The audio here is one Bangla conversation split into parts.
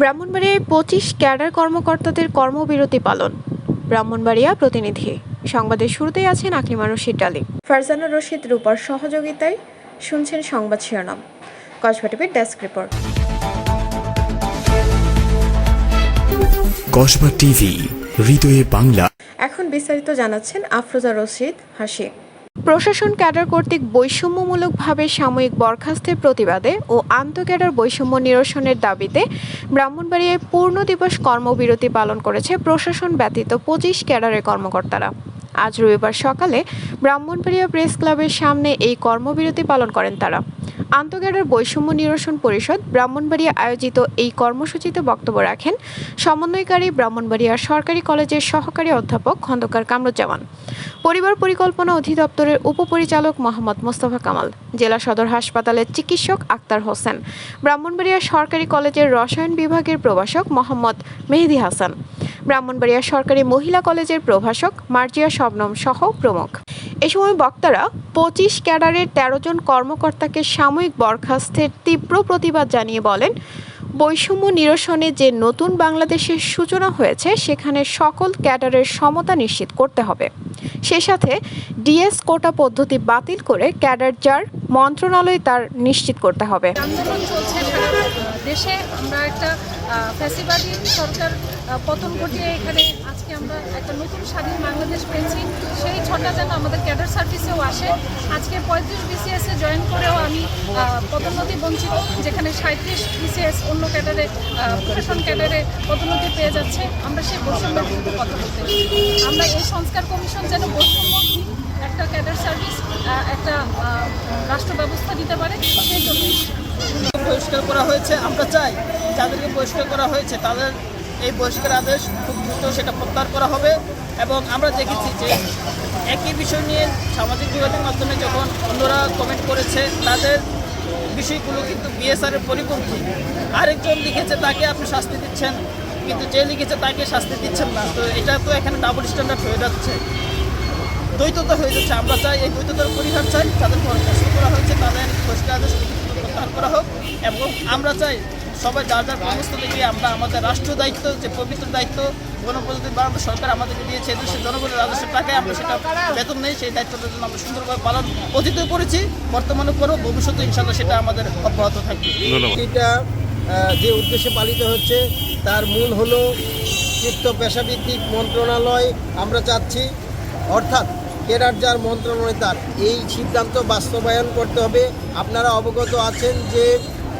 ব্রাহ্মণবাড়িয়ায় পঁচিশ ক্যাডার কর্মকর্তাদের কর্মবিরতি পালন। ব্রাহ্মণবাড়িয়া প্রতিনিধি। সংবাদের শুরুতেই আছেন আকলিমা রশিদ ডালি ফারজানা রশিদ রূপার সহযোগিতায় শুনছেন সংবাদ শিরোনাম। কসবা টিভির ডেস্ক রিপোর্ট। কসবা টিভি হৃদয়ে বাংলা। এখন বিস্তারিত জানাচ্ছেন আফরোজা রশিদ হাসি। প্রশাসন ক্যাডার কর্তৃক বৈষম্যমূলকভাবে সাময়িক বরখাস্তের প্রতিবাদে ও আন্তঃক্যাডার বৈষম্য নিরসনের দাবিতে ব্রাহ্মণবাড়িয়ায় পূর্ণ দিবস কর্মবিরতি পালন করেছে প্রশাসন ব্যতীত পঁচিশ ক্যাডারের কর্মকর্তারা। আজ রবিবার সকালে ব্রাহ্মণবাড়িয়া প্রেস ক্লাবের সামনে এই কর্মবিরতি পালন করেন তারা। আন্তঃক্যাডার বৈষম্য নিরসন পরিষদ ব্রাহ্মণবাড়িয়া আয়োজিত এই কর্মসূচিতে বক্তব্য রাখেন সমন্বয়কারী ব্রাহ্মণবাড়িয়া সরকারি কলেজের সহকারী অধ্যাপক খন্দকার কামরুজ্জামান। পরিবার পরিকল্পনা অধিদপ্তরের উপপরিচালক মোহাম্মদ মোস্তফা কামাল, জেলা সদর হাসপাতালের চিকিৎসক আক্তার হোসেন, ব্রাহ্মণবাড়িয়া সরকারি কলেজের রসায়ন বিভাগের প্রভাষক মোহাম্মদ মেহেদি হাসান, ব্রাহ্মণবাড়িয়া সরকারি মহিলা কলেজের প্রভাষক মার্জিয়া শবনম সহ প্রমুখ। এ সময় বক্তারা পঁচিশ ক্যাডারের তেরো জন কর্মকর্তাকে সাময়িক বরখাস্তের তীব্র প্রতিবাদ জানিয়ে বলেন, বৈষম্য নিরসনে যে নতুন বাংলাদেশের সূচনা হয়েছে, সেখানে সকল ক্যাডারের সমতা নিশ্চিত করতে হবে। সে সাথে ডিএস কোটা পদ্ধতি বাতিল করে ক্যাডার যার মন্ত্রণালয় তার নিশ্চিত করতে হবে। আন্দোলন চলছে দেশে। আমরা একটা ফ্যাসিবাদী সরকার পতন ঘটিয়ে এখানে আজকে আমরা একটা নতুন স্বাধীন বাংলাদেশ পেয়েছি। সেই ছটা যেন আমাদের ক্যাডার সার্ভিসেও আসে। আজকে পঁয়ত্রিশ বিসিএসে জয়েন করেও আমি পদোন্নতি বঞ্চিত, যেখানে সাঁত্রিশ বিসিএস অন্য ক্যাডারে প্রশাসন ক্যাডারে পদোন্নতি পেয়ে যাচ্ছে। আমরা সেই বৈষম্যের বিরুদ্ধে কথা বলতে আমরা এই সংস্কার কমিশন যেন বৈষম্যহীন একটা ক্যাডার সার্ভিস একটা ব্যবস্থা দিতে পারে? সেই বহিষ্কার করা হয়েছে। আমরা চাই যাদেরকে বহিষ্কার করা হয়েছে, তাদের এই বহিষ্কার আদেশ খুব দ্রুত সেটা প্রত্যাহার করা হবে এবং আমরা দেখেছি যে একই বিষয় নিয়ে সামাজিক যোগাযোগের মাধ্যমে যখন অন্যরা কমেন্ট করেছে, তাদের বিষয়গুলো কিন্তু বিএসআর এর পরিপন্থী। আরেকজন লিখেছে, তাকে আপনি শাস্তি দিচ্ছেন। কিন্তু যে লিখেছে, তাকে শাস্তি দিচ্ছেন না। তো এটা তো এখানে ডাবল স্ট্যান্ডার্ড হয়ে যাচ্ছে। দ্বৈততা হয়ে যাচ্ছে। আমরা চাই এই দ্বৈততার পরিহার চাই তাদের বরখাস্ত করা হয়েছে তাদের আদেশ প্রত্যাহার করা হোক। এবং আমরা চাই সবাই যার যার কর্মস্থলে গিয়ে আমরা আমাদের রাষ্ট্রীয় দায়িত্ব যে পবিত্র দায়িত্ব গণপ্রজাতন্ত্রী বাংলাদেশ সরকার আমাদেরকে দিয়েছে দেশের জনগণের রাজস্ব টাকায় আমরা সেটা বেতন নেই সেই দায়িত্বটার জন্য আমরা সুন্দরভাবে পালন অতীতে করেছি বর্তমানে করো ভবিষ্যতে ইনশাল্লাহ সেটা আমাদের অব্যাহত থাকবে। এটা যে উদ্দেশ্যে পালিত হচ্ছে তার মূল হলো চিত্ত পেশাভিত্তিক মন্ত্রণালয় আমরা চাচ্ছি অর্থাৎ কেরার যার মন্ত্রণালয় তার। এই সিদ্ধান্ত বাস্তবায়ন করতে হবে। আপনারা অবগত আছেন যে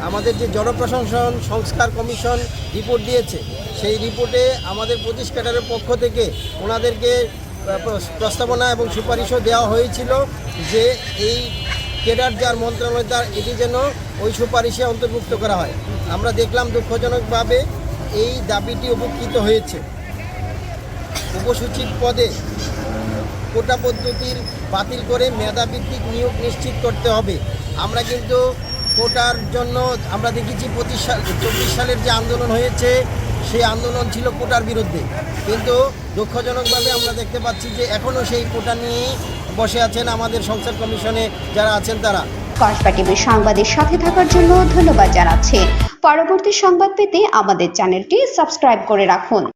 আমাদের যে জনপ্রশাসন সংস্কার কমিশন রিপোর্ট দিয়েছে, সেই রিপোর্টে আমাদের পঁচিশ ক্যাডারের পক্ষ থেকে ওনাদেরকে প্রস্তাবনা এবং সুপারিশও দেওয়া হয়েছিল যে এই কেডার যার মন্ত্রণালয় তার, এটি যেন ওই সুপারিশে অন্তর্ভুক্ত করা হয়। আমরা দেখলাম দুঃখজনকভাবে এই দাবিটি উপকৃত হয়েছে। উপসচিব পদে কোটা পদ্ধতির বাতিল করে মেধাভিত্তিক নিয়োগ নিশ্চিত করতে হবে। আমরা কিন্তু কোটার জন্য আমরা দেখেছি পঁচিশ সাল, চব্বিশ সালের যে আন্দোলন হয়েছে, সেই আন্দোলন ছিল কোটার বিরুদ্ধে। কিন্তু দুঃখজনকভাবে আমরা দেখতে পাচ্ছি যে এখনও সেই কোটা নিয়ে বসে আছেন আমাদের সংসদ কমিশনে যারা আছেন তারা। কসবা টিভির সংবাদের সাথে থাকার জন্য ধন্যবাদ জানাচ্ছি। পরবর্তী সংবাদ পেতে আমাদের চ্যানেলটি সাবস্ক্রাইব করে রাখুন।